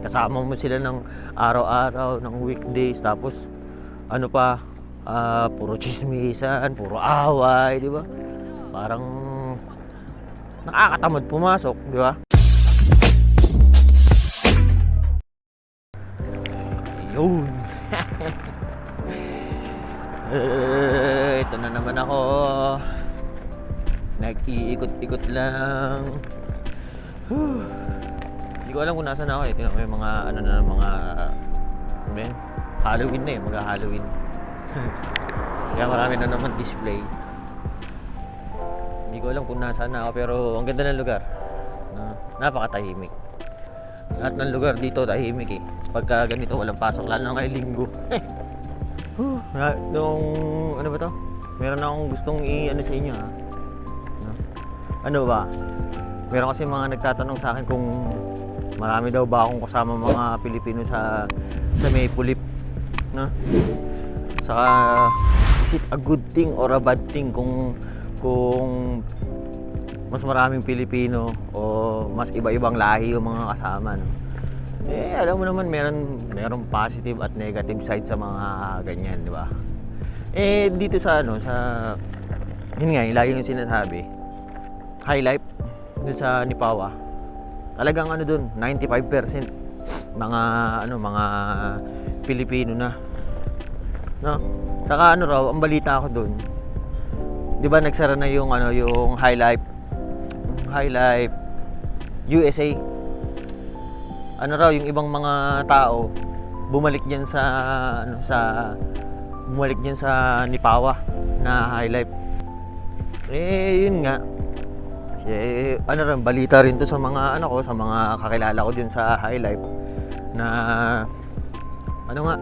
kasama mo sila ng araw-araw, ng weekdays, tapos ano pa, ah, puro chismisan, puro away, di ba? Parang nakakatamad pumasok, di ba? Yun. Ito na naman ako. Nag-iikot-ikot lang. Hindi ko alam kung nasaan ako eh. Ko yung mga ano na mga ano ba? Halloween na eh, mga Halloween. Kaya marami na naman display. Hindi ko alam kung nasaan na ako pero ang ganda ng lugar. Na, napakatahimik. Lahat ng lugar dito tahimik eh. Pagka ganito walang pasok lalo na ngayong linggo. Huh, nung ano ba to? Meron akong gustong i-ano sa inyo ha. No? Ano ba? Meron kasi mga nagtatanong sa akin kung marami daw ba akong kasama mga Pilipino sa sa Maple Leaf, no? Saka is it a good thing or a bad thing kung kung mas maraming Pilipino o mas iba-ibang lahi yung mga kasama, no? Eh, alam mo naman, meron, meron positive at negative side sa mga ganyan, di ba? Eh, dito sa ano, sa, yun nga, yung lagi yung sinasabi, high life, dun sa Nipawa, talagang ano dun, 95% mga, ano, mga Pilipino na. No? Saka ano raw, ang balita ko dun, di ba nagsara na yung, ano, yung high life, high life, USA, ano raw yung ibang mga tao bumalik diyan sa ano sa bumalik diyan sa Nipawa na high life. Eh yun nga. Kasi ano rin balita rin to sa mga ano ko sa mga kakilala ko din sa high life na ano nga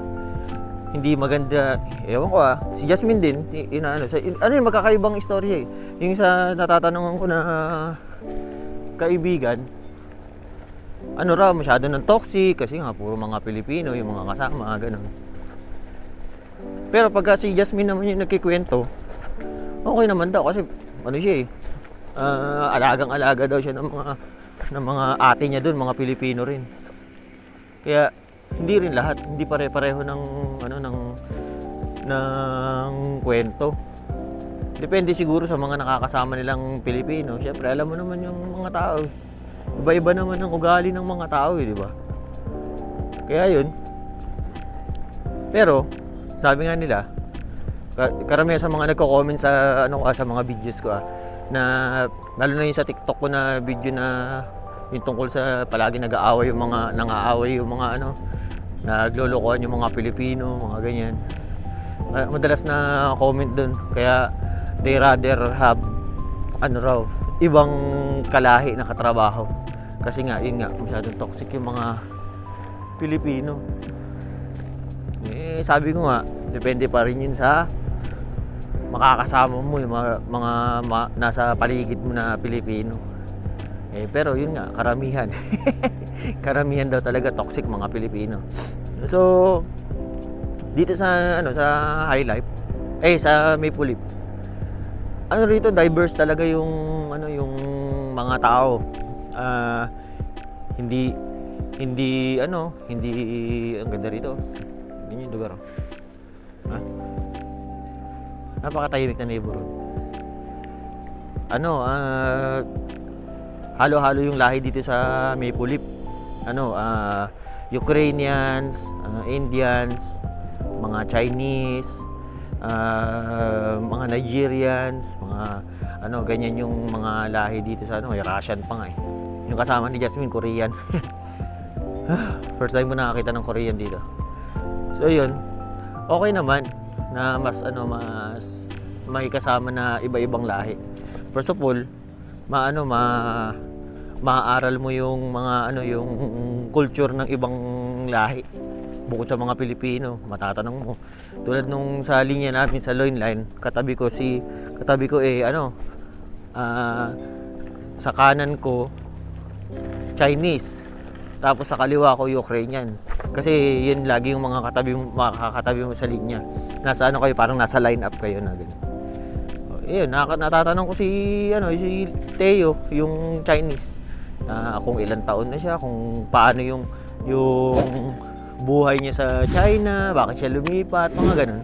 hindi maganda ewan ko ah si Jasmine din i- ina ano sa ano yung magkakaibang istorya eh yung sa natatanungan ko na kaibigan ano raw, masyado ng toxic kasi nga puro mga Pilipino yung mga kasama, ganun. Pero pagka si Jasmine naman yung nagkikwento, okay naman daw kasi ano siya eh, ah, alagang-alaga daw siya ng mga ng mga ate niya doon, mga Pilipino rin. Kaya hindi rin lahat, hindi pare-pareho ng ano ng ng kwento. Depende siguro sa mga nakakasama nilang Pilipino. Siyempre, alam mo naman yung mga tao. Iba-iba naman ang ugali ng mga tao, eh, di ba? Kaya yun. Pero, sabi nga nila, ka- karamihan sa mga nagko-comment sa ano ah, sa mga videos ko ah, na lalo na yung sa TikTok ko na video na yung tungkol sa palagi nag-aaway yung mga nang-aaway yung mga ano naglolokohan yung mga Pilipino, mga ganyan. Ah, madalas na comment dun. Kaya they rather have ano raw, ibang kalahi na katrabaho. Kasi nga, yun nga, masyadong toxic yung mga Pilipino. Eh, sabi ko nga, depende pa rin yun sa makakasama mo yung mga, mga ma- nasa paligid mo na Pilipino. Eh, pero yun nga, karamihan. karamihan daw talaga toxic mga Pilipino. So, dito sa ano sa High Life, eh sa Maple Leaf. Ano rito diverse talaga yung ano yung mga tao. Ah, hindi hindi ano, hindi ang ganda rito. Yun yung lugar. oh. Ha? Napakatahimik na neighborhood. Ano, ah halo-halo yung lahi dito sa Maple Leaf. Ano, ah Ukrainians, ah, Indians, mga Chinese, ah, mga Nigerians, mga ano, ganyan yung mga lahi dito sa ano, may Russian pa nga eh. Yung kasama ni Jasmine, Korean. First time ko nakakita ng Korean dito. So yun, okay naman na mas ano, mas may na iba-ibang lahi. First of all, maano ma maaaral mo yung mga ano yung culture ng ibang lahi. Bukod sa mga Pilipino matatanong mo. Tulad nung sa linya namin sa loin line katabi ko si katabi ko eh ano ah, sa kanan ko Chinese. Tapos sa kaliwa ko Ukrainian. Kasi yun lagi yung mga katabi mo makakatabi mo sa linya nasa ano kayo parang nasa line up kayo na ganun Oh, Ayun, naka- natatanong ko si ano si Teo, yung Chinese. na kung ilang taon na siya, kung paano yung yung buhay niya sa China, bakit siya lumipat, mga ganun.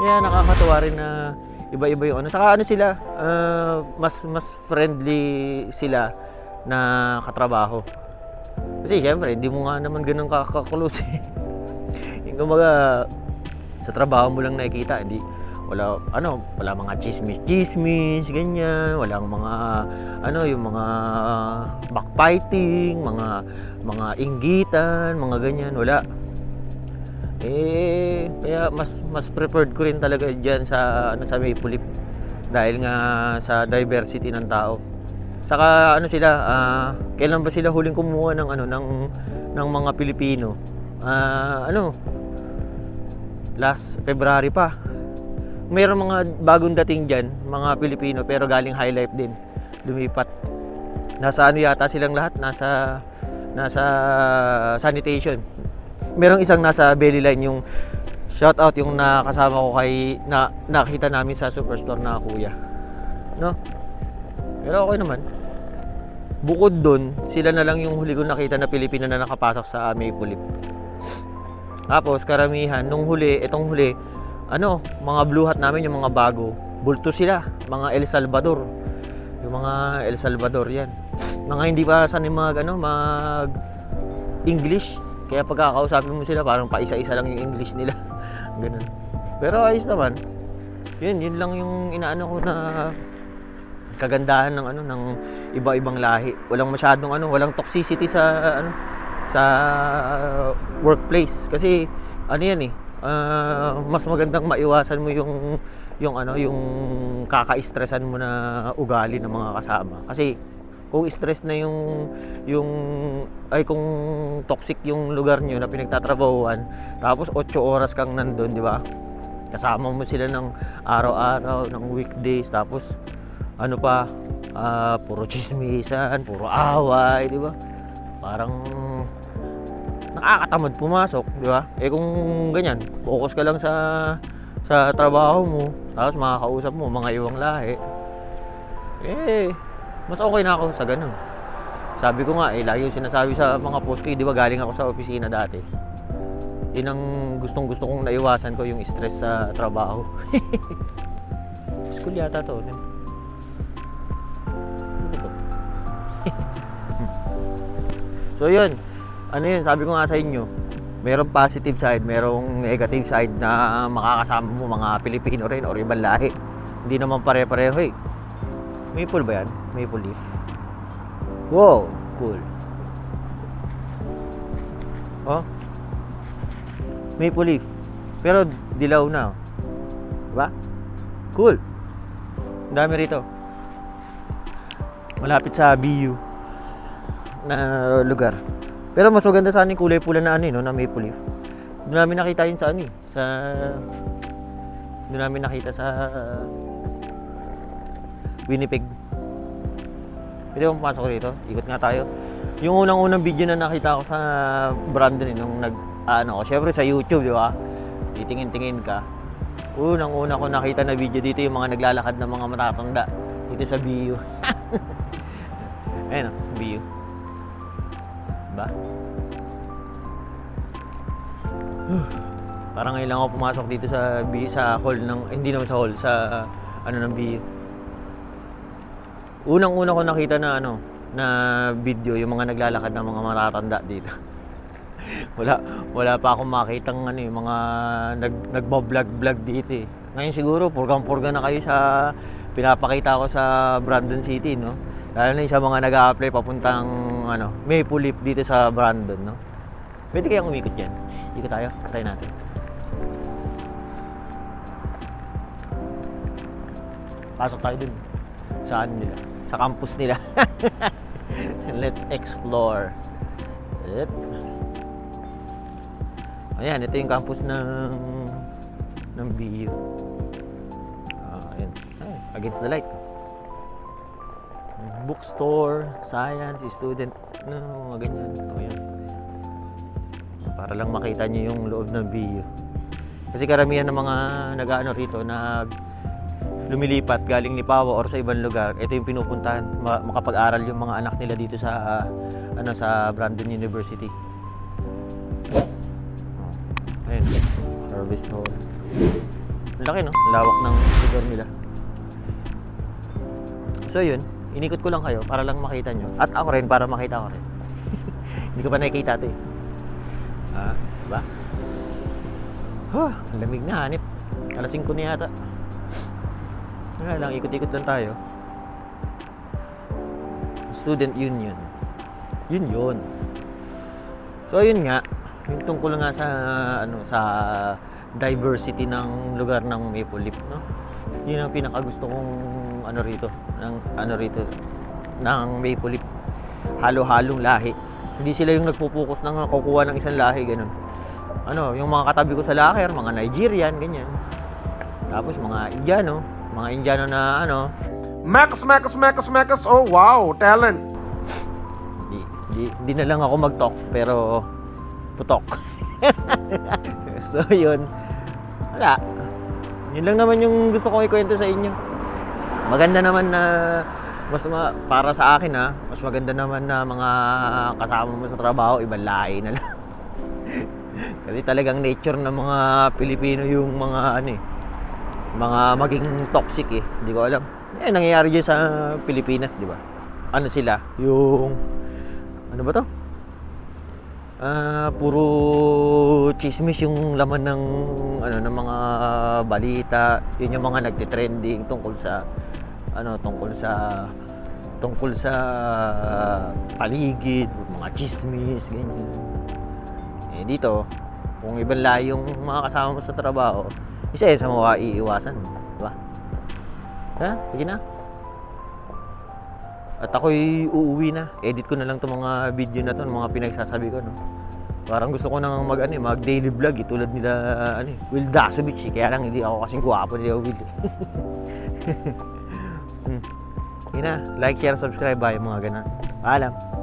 Kaya nakakatuwa rin na iba-iba yung ano. Saka ano sila, ah, mas mas friendly sila na katrabaho. Kasi syempre, hindi mo nga naman ganun kakaklose. yung kumbaga, sa trabaho mo lang nakikita, hindi wala ano, wala mga chismis chismis ganyan, walang mga ano, yung mga backbiting, mga mga inggitan, mga ganyan, wala. Eh, kaya mas mas preferred ko rin talaga diyan sa ano sa Maple Leaf dahil nga sa diversity ng tao. Saka ano sila, ah, kailan ba sila huling kumuha ng ano ng ng mga Pilipino? Ah, ano? Last February pa. Mayroong mga bagong dating diyan, mga Pilipino pero galing High Life din. Lumipat. Nasa ano yata silang lahat, nasa nasa sanitation. Merong isang nasa belly line yung shout out yung nakasama ko kay na nakita namin sa superstore na kuya. No? Pero okay naman. Bukod doon, sila na lang yung huli ko nakita na Pilipino na nakapasok sa Maple Leaf. Tapos karamihan nung huli, itong huli, ano, mga blue hat namin yung mga bago. Bulto sila, mga El Salvador. Yung mga El Salvador 'yan. Mga hindi pa sanay mag ano, mag English. Kaya pagkakausapin mo sila, parang paisa-isa lang yung English nila. Ganun. Pero ayos naman. Yun, yun lang yung inaano ko na kagandahan ng ano ng iba-ibang lahi. Walang masyadong ano, walang toxicity sa ano sa workplace. Kasi ano yan eh ah, mas magandang maiwasan mo yung yung ano yung kaka-stressan mo na ugali ng mga kasama. Kasi kung stress na yung yung ay kung toxic yung lugar niyo na pinagtatrabahuan tapos 8 oras kang nandun di ba? Kasama mo sila ng araw-araw ng weekdays tapos ano pa ah, puro chismisan puro away di ba? Parang nakakatamad pumasok di ba? Eh kung ganyan focus ka lang sa sa trabaho mo tapos makakausap mo mga iwang lahi. Eh mas okay na ako sa ganun. Sabi ko nga eh lagi sinasabi sa mga post ko eh, di ba galing ako sa opisina dati? Yun ang gustong gusto kong naiwasan ko yung stress sa trabaho. School yata to ano so yun ano yun sabi ko nga sa inyo merong positive side merong negative side na makakasama mo mga Pilipino rin or ibang lahi. Hindi naman pare-pareho eh. Maple ba yan? maple leaf. Wow cool. Oh. Maple leaf. Pero dilaw na oh. diba? cool. Ang dami rito. Malapit sa BU na lugar pero mas maganda sana yung kulay pula na ano eh, no, na maple leaf. Doon namin nakita yun sa ano eh, sa doon namin nakita sa Winnipeg. Pwede mo pumasok rito? Ikot nga tayo. Yung unang-unang video na nakita ko sa Brandon eh, nung nag, ano ko, syempre sa YouTube, di ba? Titingin-tingin ka. Unang-una ko nakita na video dito yung mga naglalakad ng mga matatanda dito sa BU. Ayun o, BU. Diba? Parang ngayon lang ako pumasok dito sa sa hall ng eh, hindi naman sa hall sa ano ng BU. Unang-una ko nakita na ano na video yung mga naglalakad ng mga matatanda dito. wala wala pa akong makitang ano yung mga nag nagbo-vlog-vlog dito eh. Ngayon siguro purgang-purga na kayo sa pinapakita ko sa Brandon City, no? Lalo na sa mga nag-a-apply papuntang ano, Maple Leaf dito sa Brandon, no? Pwede kayang umikot yan. Ikot tayo, try natin. Pasok tayo dun. Saan nila? Sa campus nila. Let's explore. Yep. Ayan, ito yung campus ng ng BU. Ah, ayan. Ay, against the light bookstore, science, student, no, ganyan. O yan. Para lang makita niyo yung loob ng BU. Kasi karamihan ng mga nag-ano rito, nag lumilipat galing Lipawa or sa ibang lugar, ito yung pinupuntahan, ma- makapag-aral yung mga anak nila dito sa ano sa Brandon University. Ayun, Harvest Hall. Laki no, lawak ng lugar nila. So yun, inikot ko lang kayo para lang makita nyo. At ako rin, para makita ko rin. Hindi ko pa nakikita ito eh. Ah, diba? Huh, lamig na hanip. Alas 5 na yata. Wala lang, ikot-ikot lang tayo. Student Union. Yun yun. So yun nga, yung tungkol nga sa ano sa diversity ng lugar ng Maple Leaf, no? Yun ang pinakagusto kong ano rito, ng ano rito ng Maple Leaf. Halo-halong lahi. Hindi sila yung nagpo-focus ng kukuha ng isang lahi ganun. Ano, yung mga katabi ko sa locker, mga Nigerian, ganyan. Tapos mga Indiano, mga Indiano na ano, Max, Max, Max, Max. Oh, wow, talent. Hindi, hindi, hindi na lang ako mag-talk, pero putok. so, yun. Wala. Yun lang naman yung gusto kong ikwento sa inyo. Maganda naman na mas ma- para sa akin ha, mas maganda naman na mga kasama mo sa trabaho, ibang lahi na lang. Kasi talagang nature ng mga Pilipino yung mga ano eh, mga maging toxic eh. Hindi ko alam. Eh, nangyayari dyan sa Pilipinas, di ba? Ano sila? Yung ano ba to? Ah, puro chismis yung laman ng ano ng mga balita. Yun yung mga nagte-trending tungkol sa ano, tungkol sa tungkol sa paligid, mga chismis, ganyan. Eh dito, kung ibang lahi yung mga kasama mo sa trabaho, isa yun sa mga iiwasan, di ba? Ha? Sige na. At ako'y uuwi na. Edit ko na lang itong mga video na to, mga pinagsasabi ko, no. Parang gusto ko nang mag, ano, eh, mag daily vlog, eh, tulad nila, ano, eh, Will Dasovich, eh. Kaya lang hindi ako kasing gwapo nila, Will. hmm. Yun na, like, share, subscribe, bye, mga ganun. Paalam.